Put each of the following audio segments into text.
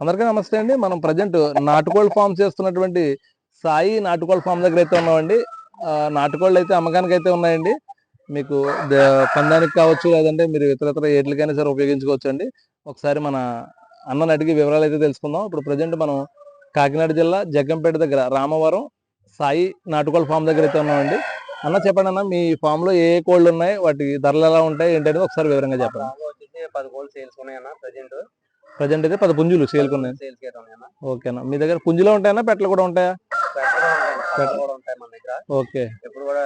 అందరికీ నమస్తే అండి. మనం ప్రజెంట్ నాటుకోళ్ళ ఫామ్ చేస్తున్నటువంటి సాయి నాటుకోళ్ళ ఫామ్ దగ్గర అయితే ఉన్నామండి. నాటుకోళ్ళు అయితే అమ్మకానికి అయితే ఉన్నాయండి. మీకు ద- పందానికి కావచ్చు లేదంటే మీరు ఇతర ఇతర ఏట్లకైనా సరే ఉపయోగించుకోవచ్చు అండి ఒకసారి మన అన్నని అడిగి వివరాలు అయితే తెలుసుకుందాం. ఇప్పుడు ప్రజెంట్ మనం కాకినాడ జిల్లా జగ్గంపేట దగ్గర రామవరం సాయి నాటుకోళ్ళ ఫామ్ దగ్గర అయితే ఉన్నామండి. అన్న చెప్పండి అన్న మీ ఫామ్లో ఏ ఏ కోళ్ళు ఉన్నాయి? వాటి ధరలు ఎలా ఉంటాయి? ఏంటనేది ఒకసారి వివరంగా చెప్పండి. పది కోళ్ళు సేల్స్ ఉన్నాయన్న ప్రజెంట్ ప్రజెంట్ అయితే పది పుంజులు అయితే ఉన్నాయన్న. ఓకేనా మీ దగ్గర పుంజులో ఉంటాయన్నా పెట్టలు కూడా ఉంటాయా? ఓకే ఎప్పుడు కూడా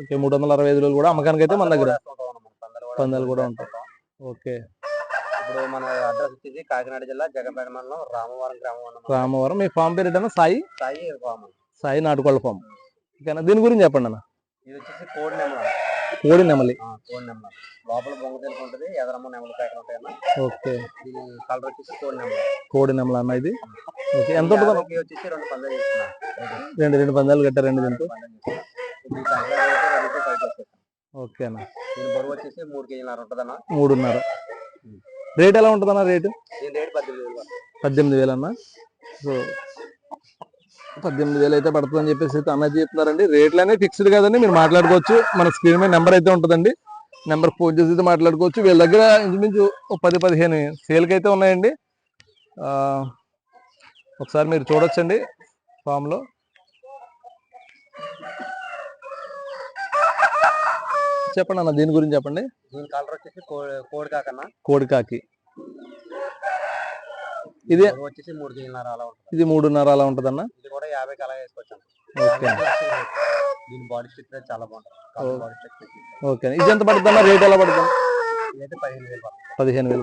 ఓకే మూడు వందల అరవై ఐదు రోజులు కూడా అమ్మకానికి అయితే మన దగ్గర. పందాలు కూడా ఉంటాయి. ఓకే ఇప్పుడు మన అడ్రస్ వచ్చేసి కాకినాడ జిల్లా జగపేట మండలం రామవరం గ్రామం రామవరం. మీ ఫామ్ పేరు ఏంటన్నా? సాయి? సాయి ఫామ్. సాయి నాటుకోళ్ళ ఫామ్. ఓకేనా దీని గురించి చెప్పండి అన్న ఇది వచ్చేసి కోడి నెమల కోడి నెమలి. కోడి నెమల. లోపల బొంగ తెలుపు ఉంటుంది ఎదరమ్మ నెమల ప్యాకెట్ ఉంటాయన్న ఓకే. దీని కలర్ వచ్చేసి కోడి నెమల. కోడి నెమలి అన్న ఇది. ఓకే ఎంత ఉంటుంది? వచ్చేసి రెండు పందాలు చేస్తున్నాం. రెండు రెండు పందాలు కట్టారు రెండు దీంతో ఓకే అన్న. దీని బరువు వచ్చేసి మూడు కేజీలన్నర ఉంటుందన్న మూడున్నర. రేట్ ఎలా ఉంటుంది అన్న రేటు రేట్ పద్దెనిమిది వేలు. పద్దెనిమిది వేలు అన్న. సో పద్దెనిమిది వేలు అయితే పడుతుందని చెప్పేసి అయితే అన్నది చెప్తున్నారండి. రేట్లు అనేవి ఫిక్స్డ్ కాదండి. మీరు మాట్లాడుకోవచ్చు. మన స్క్రీన్ మీద నెంబర్ అయితే ఉంటుందండి. నెంబర్ ఫోన్ చేసి అయితే మాట్లాడుకోవచ్చు. వీళ్ళ దగ్గర ఇంచుమించు పది పదిహేను సేల్కి అయితే ఉన్నాయండి. ఒకసారి మీరు చూడొచ్చండి ఫామ్లో చెప్పండి అన్న దీని గురించి చెప్పండి. దీని కలర్ వచ్చేసి కోడి కోడి కాకన్నా కోడికాకి. ఇది వచ్చేసి మూడు కేజీలన్నర అలా ఉంటుంది. ఇది మూడున్నర అలా ఉంటుందన్న? ఇది కూడా యాభైకి అలా వేసుకోవచ్చు. ఓకే. దీని బాడీ స్ట్రక్చర్ చాలా బాగుంటుంది. ఓకే. ఇది ఎంత పడుతుందన్న? రేట్ ఎలా పడుతుంది? ఇదైతే పదిహేను వేలు పడుతుంది. పదిహేను వేలు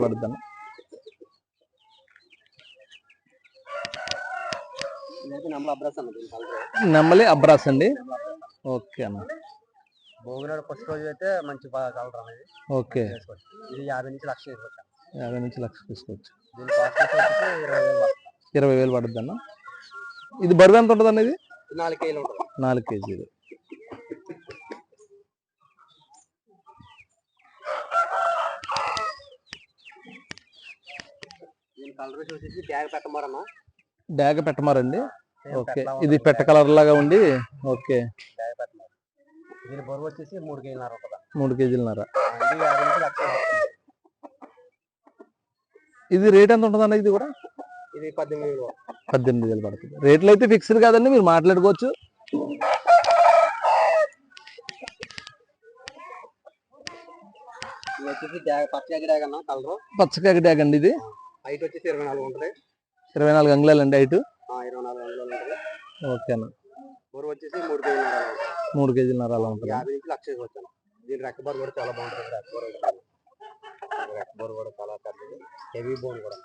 అబ్రాస్ అన్న నెమ్మలి అబ్రాస్ అండి. ఓకే అన్న. భోగినాడు ఫస్ట్ రోజు అయితే మంచి కలర్ అనేది ఓకే. ఇది యాభై నుంచి లక్ష వేసుకోవచ్చు. యాభై నుంచి లక్ష తీసుకోవచ్చు ఇరవై వేలు పడుతుంది అన్న. ఇది బరువు ఎంత ఉంటుంది అన్న ఇది? నాలుగు కేజీలు ఉంటుంది. నాలుగు కేజీలు. దీని కలర్ వచ్చేసి ట్యాగ్ పెట్టమారన్న. డాగ పెట్టమారండి? ఓకే. ఇది. పెట్ట కలర్ లాగా ఉండి? ఓకే. మూడు కేజీలన్నర ఇది రేట్ ఎంత ఉంటుంది అన్న ఇది కూడా? ఇది పద్దెనిమిది వేలు. పద్దెనిమిది వేలు పడుతుంది. రేట్లు అయితే ఫిక్స్డ్ కాదండి మీరు మాట్లాడుకోవచ్చు. ఇది వచ్చేసి ట్యాగ్ పచ్చ ట్యాగ్ అన్న కలర్. పచ్చకాకి డాగ్ అండి ఇది. హైట్ వచ్చేసి ఇరవై నాలుగు ఉంటుంది. ఇరవై నాలుగు అంగుళాలు అండి హైట్ ఇరవై నాలుగు అంగుళాలు ఉంటుంది. ఓకే అన్న. బరువు వచ్చేసి మూడు ఉంటుంది. మూడు కేజీలన్నర అలా ఉంటుంది? యాభై నుంచి లక్ష వచ్చాను. దీని కూడా చాలా బాగుంటుంది రెక్క బోర్ కూడా. రెక్క బోర్ కూడా చాలా పెద్దది. హెవీ బోన్ కూడా.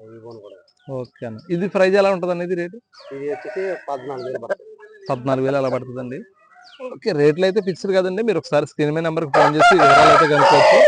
హెవీ బోన్ కూడా. ఓకే అన్న. ఇది ప్రైజ్ ఎలా ఉంటుంది అనేది రేటు? ఇది వచ్చేసి పద్నాలుగు వేలు పడుతుంది. పద్నాలుగు వేలు అలా పడుతుందండి. ఓకే రేట్లు అయితే ఫిక్స్డ్ కదండి. మీరు ఒకసారి స్క్రీన్ మీద నెంబర్కి ఫోన్ చేసి వివరాలు అయితే కనుక్కోవచ్చు.